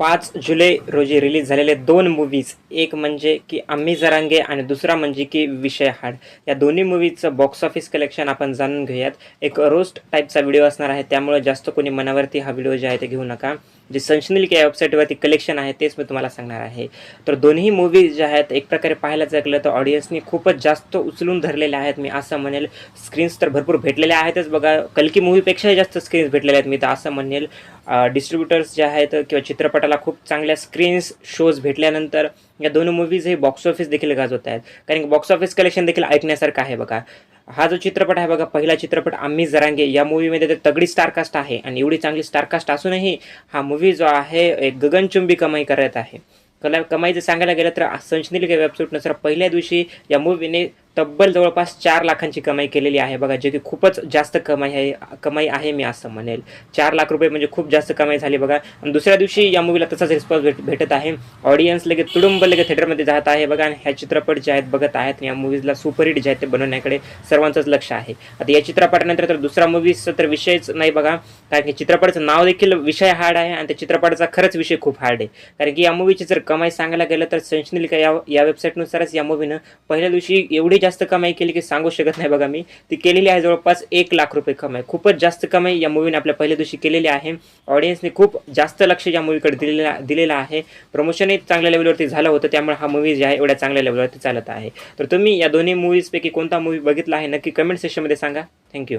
पाच जुलै रोजी रिलीज झालेले दोन मूवीज एक म्हणजे की आम्ही जरांगे आणि दुसरा म्हणजे की विषय हाड. या दोन्ही मूवीजचं बॉक्स ऑफिस कलेक्शन आपण जाणून घेऊयात. एक रोस्ट टाईपचा व्हिडिओ असणार आहे त्यामुळे जास्त कोणी मनावरती हा व्हिडिओ जे आहे ते घेऊ नका. जे संशनिल या वेबसाईटवरती कलेक्शन आहे तेच मी तुम्हाला सांगणार आहे. तर दोन्ही मूवीज ज्या आहेत एक प्रकारे पाहायला जगलं तर ऑडियन्सनी खूपच जास्त उचलून धरलेल्या आहेत. मी असं म्हणेल स्क्रीन्स तर भरपूर भेटलेल्या आहेतच बघा. कलकी मूवीपेक्षाही जास्त स्क्रीन्स भेटलेल्या आहेत. मी तर असं म्हणेल डिस्ट्रीब्युटर्स जे आहेत किंवा चित्रपटाला खूप चांगल्या स्क्रीन्स शोज भेटल्यानंतर या दोन मूवीज हे बॉक्स ऑफिस देखील गाजवत आहेत. कारण की बॉक्स ऑफिस कलेक्शन देखील ऐकण्यासारखं आहे बघा. हा जो चित्रपट आहे बघा पहिला चित्रपट आम्ही जरांगे या मूवीमध्ये तर तगडी स्टारकास्ट आहे आणि एवढी चांगली स्टारकास्ट असूनही हा मूवी जो आहे एक गगनचुंबी कमाई करत आहे. कला कमाई जर सांगायला गेलं तर संचनील वेबसाईटनुसार पहिल्या दिवशी या मूवीने तब्बल जवळपास चार लाखांची कमाई केलेली आहे. बघा जे की खूपच जास्त कमाई आहे कमाई आहे मी असं म्हणेल. चार लाख रुपये म्हणजे खूप जास्त कमाई झाली. बघा आणि दुसऱ्या दिवशी या मूवीला तसाच रिस्पॉन्स भेट भेटत आहे. ऑडियन्स लगेच तुडुंब लगेच थिएटरमध्ये जात आहे. बघा आणि ह्या चित्रपट जे आहेत बघत आहेत. या मूवीजला सुपरहिट जे आहेत ते बनवण्याकडे सर्वांचंच लक्ष आहे. आता या चित्रपटानंतर तर दुसरा मूवीचा तर विषयच नाही बघा. कारण की चित्रपटाचं नाव देखील विषय हार्ड आहे आणि त्या चित्रपटाचा खरंच विषय खूप हार्ड आहे. कारण की या मूवीची जर कमाई सांगायला गेलं तर संशनिलिका या या वेबसाईटनुसारच या मूवीनं पहिल्या दिवशी एवढी जास्त कमाई केली की सांगू शकत नाही बघा मी. ती केलेली आहे जवळपास एक लाख रुपये कमाई. खूपच जास्त कमाई या मूवीने आपल्या पहिल्या दिवशी केलेली आहे. ऑडियन्सने खूप जास्त लक्ष या मूवीकडे दिलेला दिलेलं आहे. प्रमोशनही चांगल्या लेवलवरती झालं होतं त्यामुळे हा मूवी जे आहे एवढ्या चांगल्या लेवलवरती चालत आहे. तर तुम्ही या दोन्ही मूवीजपैकी कोणता मूवी बघितला आहे नक्की कमेंट सेक्शनमध्ये सांगा. थँक्यू